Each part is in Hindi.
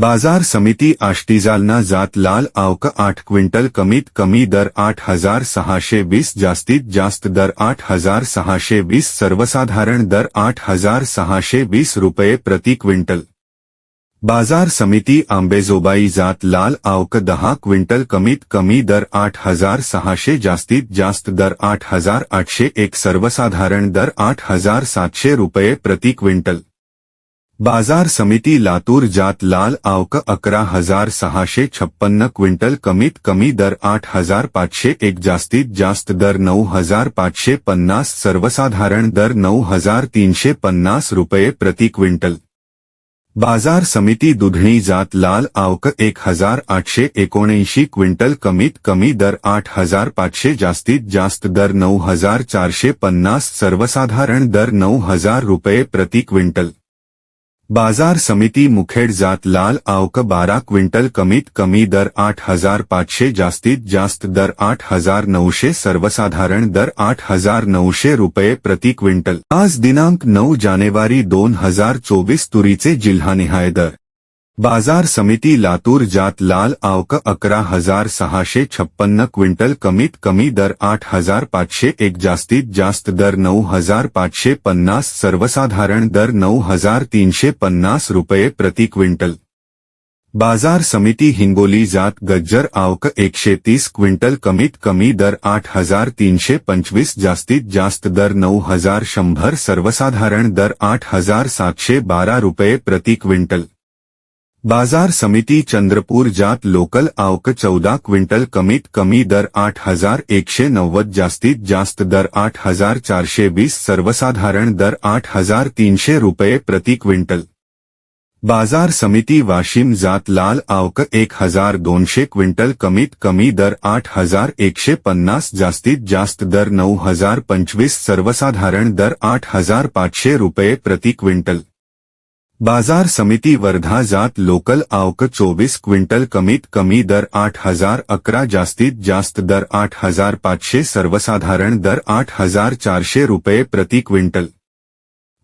बाज़ार समिती आष्टी जालना जात लाल आवक आठ क्विंटल कमीत कमी दर आठ हज़ार सहाशे वीस जास्तीत जास्त दर आठ हज़ार सहाशे वीस सर्वसाधारण दर आठ हज़ार सहाशे वीस रुपये प्रति क्विंटल। बाज़ार समिती आंबेजोबाई जात लाल आवक दहा क्विंटल कमीत कमी दर आठ हज़ार सहाशे जास्तीत जास्त दर आठ हज़ार आठशे एक सर्वसाधारण दर आठ हज़ार सातशे रुपये प्रति क्विंटल। बाज़ार समिती लातूर जात लाल आवक अकरा हज़ार सहाशे छप्पन्न क्विंटल कमीत कमी दर आठ हज़ार पाचशे एक जास्तीत जास्त दर नऊ हज़ार पाचशे पन्नास सर्वसाधारण दर नऊ हज़ार तीनशे पन्नास रुपये प्रति क्विंटल। बाज़ार समिती दुधणी जात लाल आवक एक हज़ार आठशे एकोणऐंशी क्विंटल कमीत कमी दर आठ हज़ार पाचशे जास्तीत जास्त दर नऊ हज़ार चारशे पन्नास सर्वसाधारण दर नऊ हज़ार रुपये प्रति क्विंटल। बाजार समिती मुखेड जात लाल आवक बारा क्विंटल कमीत कमी दर आठ हजार पाचशे जास्तीत जास्त दर आठ हजार नऊशे सर्वसाधारण दर आठ हजार नऊशे रुपये प्रति क्विंटल. आज दिनांक नऊ जानेवारी दोन हजार चोवीस तुरीचे जिल्हानिहाय दर. बाज़ार समिती लातूर जात लाल आवक अकरा हज़ार सहाशे छप्पन्न क्विंटल कमीत कमी दर आठ हज़ार पाचशे एक जास्तीत जास्त दर नऊ हज़ार पाचशे पन्नास सर्वसाधारण दर नऊ हज़ार तीनशे पन्नास रुपये प्रति क्विंटल। बाज़ार समिती हिंगोली जात गज्जर आवक एकशे तीस क्विंटल कमीत कमी दर आठ हज़ार तीनशे पंचवीस जास्तीत जास्त दर नऊ हज़ार शंभर सर्वसाधारण दर आठ हज़ार सातशे बारा रुपये प्रति क्विंटल। बाज़ार समिती चंद्रपूर जात लोकल आवक चौदा क्विंटल कमीत कमी दर आठ हज़ार एकशे नव्वद जास्तीत जास्त दर आठ हज़ार चारशे वीस सर्वसाधारण दर आठ हज़ार तीनशे रुपये प्रति क्विंटल. बाज़ार समिती वाशिम जात लाल आवक एक हज़ार दोनशे क्विंटल कमीत कमी दर आठ हज़ार एकशे पन्नास जास्तीत जास्त दर नऊ हज़ार पंचवीस सर्वसाधारण दर आठ हज़ार पाचशे रुपये प्रति क्विंटल. बाज़ार समिती वर्धा जात लोकल आवक चोवीस क्विंटल कमीत कमी दर आठ हज़ार अकरा जास्तीत जास्त दर आठ हज़ार पाचशे सर्वसाधारण दर आठ हज़ार चारशे रुपये प्रति क्विंटल.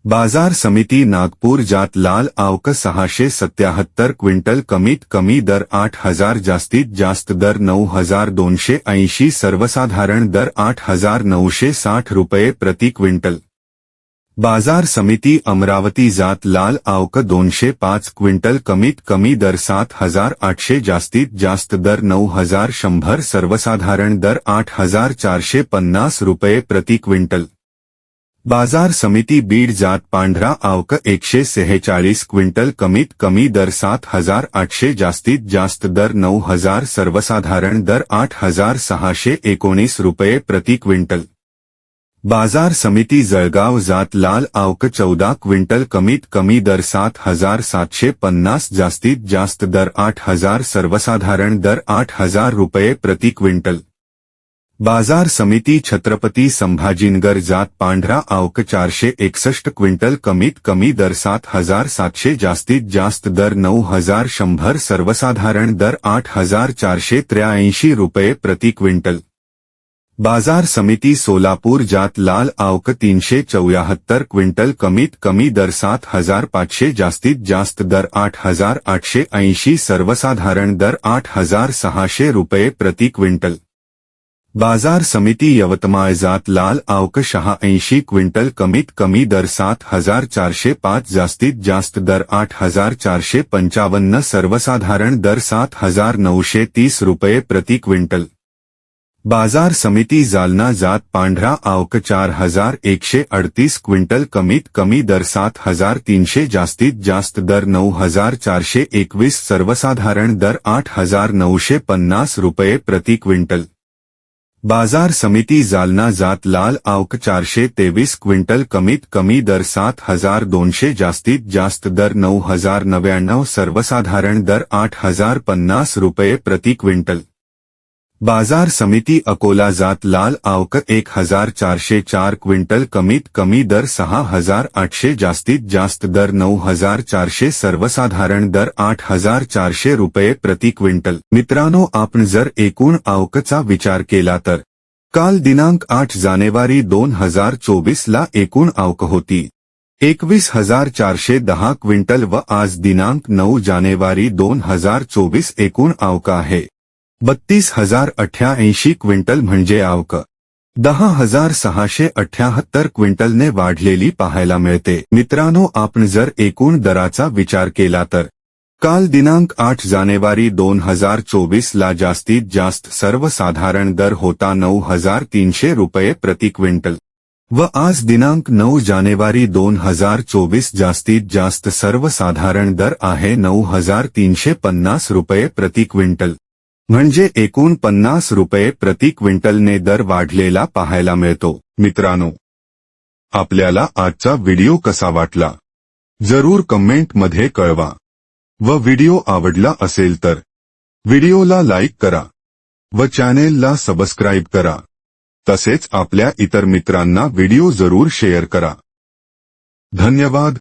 बाज़ार समिती नागपूर जात लाल आवक सहाशे सत्याहत्तर क्विंटल कमीत कमी दर आठ हज़ार जास्तीत जास्त दर नऊ हज़ार दोनशे ऐंशी सर्वसाधारण दर आठ हज़ार नऊशे साठ रुपये प्रति क्विंटल. बाज़ार समिती अमरावती जात लाल आवक दोनशे पाच क्विंटल कमीत कमी दर सात हज़ार आठशे जास्तीत जास्त दर नऊ हज़ार शंभर सर्वसाधारण दर आठ हज़ार चारशे पन्नास रुपये प्रति क्विंटल. बाज़ार समिती बीड जात पांढरा आवक एकशे सेहेचाळीस क्विंटल कमीत कमी दर सात हज़ार आठशे जास्तीत जास्त दर नऊ हज़ार सर्वसाधारण दर आठ हज़ार सहाशे एकोणीस रुपये प्रति क्विंटल. बाज़ार समिती जळगाव जात लाल आवक चौदा क्विंटल कमीत कमी दर सात हज़ार सातशे पन्नास जास्तीत जास्त दर आठ हज़ार सर्वसाधारण दर आठ हज़ार रुपये प्रति क्विंटल. बाज़ार समिती छत्रपती संभाजीनगर जात पांढरा आवक चारशे एकसष्ट क्विंटल कमीत कमी दर सात हज़ार सातशे जास्तीत जास्त दर नऊ हज़ार शंभर सर्वसाधारण दर आठ हज़ार चारशे त्र्याऐंशी रुपये प्रति क्विंटल. बाज़ार समिती सोलापूर जात लाल आवक तीनशे चौयाहत्तर क्विंटल कमीत कमी दर सात हज़ार पाचशे जास्तीत जास्त दर आठ हज़ार आठशे ऐंशी सर्वसाधारण दर आठ हज़ार सहाशे रुपये प्रति क्विंटल. बाज़ार समिती यवतमाळ जात लाल आवक शहा ऐंशी क्विंटल कमीत कमी दर सात हज़ार चारशे पाच जास्तीत जास्त दर आठ हज़ार चारशे पंचावन्न सर्वसाधारण दर सात हज़ार नऊशे तीस रुपये प्रति क्विंटल. बाज़ार समिती जालना जात पांढरा आवक चार हज़ार एकशे अडतीस क्विंटल कमीत कमी दर सात हज़ार तीनशे जास्तीत जास्त दर नऊ हज़ार चारशे एकवीस सर्वसाधारण दर आठ हज़ार नऊशे पन्नास रुपये प्रति क्विंटल. बाज़ार समिती जालना जात लाल आवक चारशे तेवीस क्विंटल कमीत कमी दर सात हज़ार दोनशे जास्तीत जास्त दर नऊ हज़ार नव्याण्णव सर्वसाधारण दर आठ हज़ार पन्नास रुपये प्रति क्विंटल. बाजार समिती अकोला जात लाल आवक एक हजार चारशे चार क्विंटल कमीत कमी दर सहा हजार आठशे जास्तीत जास्त दर नऊ हजार चारशे सर्वसाधारण दर आठ हजार चारशे रुपये प्रति क्विंटल. मित्रांनो आपण जर एकूण आवकचा विचार केला तर काल दिनांक आठ जानेवारी दोन हजार चोवीस ला एकूण आवक होती. एकवीस हजार चारशे दहा क्विंटल व आज दिनांक नऊ जानेवारी दोन हजार चोवीस एकूण आवक आहे. बत्तीस हजार अठ्याऐंशी क्विंटल म्हणजे आवक. दहा हजार सहाशे अठ्याहत्तर क्विंटलने वाढलेली पाहायला मिळते. मित्रांनो आपण जर एकूण दराचा विचार केला तर काल दिनांक आठ जानेवारी दोन हजार चोवीस ला जास्तीत जास्त सर्वसाधारण दर होता नऊ हजार तीनशे रुपये प्रति क्विंटल. व आज दिनांक नऊ जानेवारी दोन हजार चोवीस जास्तीत जास्त सर्वसाधारण दर आहे नऊ हजार तीनशे पन्नास रुपये प्रति क्विंटल. म्हणजे एकूण पन्नास रुपये प्रति क्विंटलने दर वाढलेला पाहायला मिळतो. मित्रांनो आपल्याला आजचा व्हिडिओ कसा वाटला? जरूर कमेंटमध्ये कळवा. व व्हिडिओ आवडला असेल तर व्हिडिओला लाईक करा. व चॅनेलला सबस्क्राईब करा. तसेच आपल्या इतर मित्रांना व्हिडिओ जरूर शेअर करा. धन्यवाद.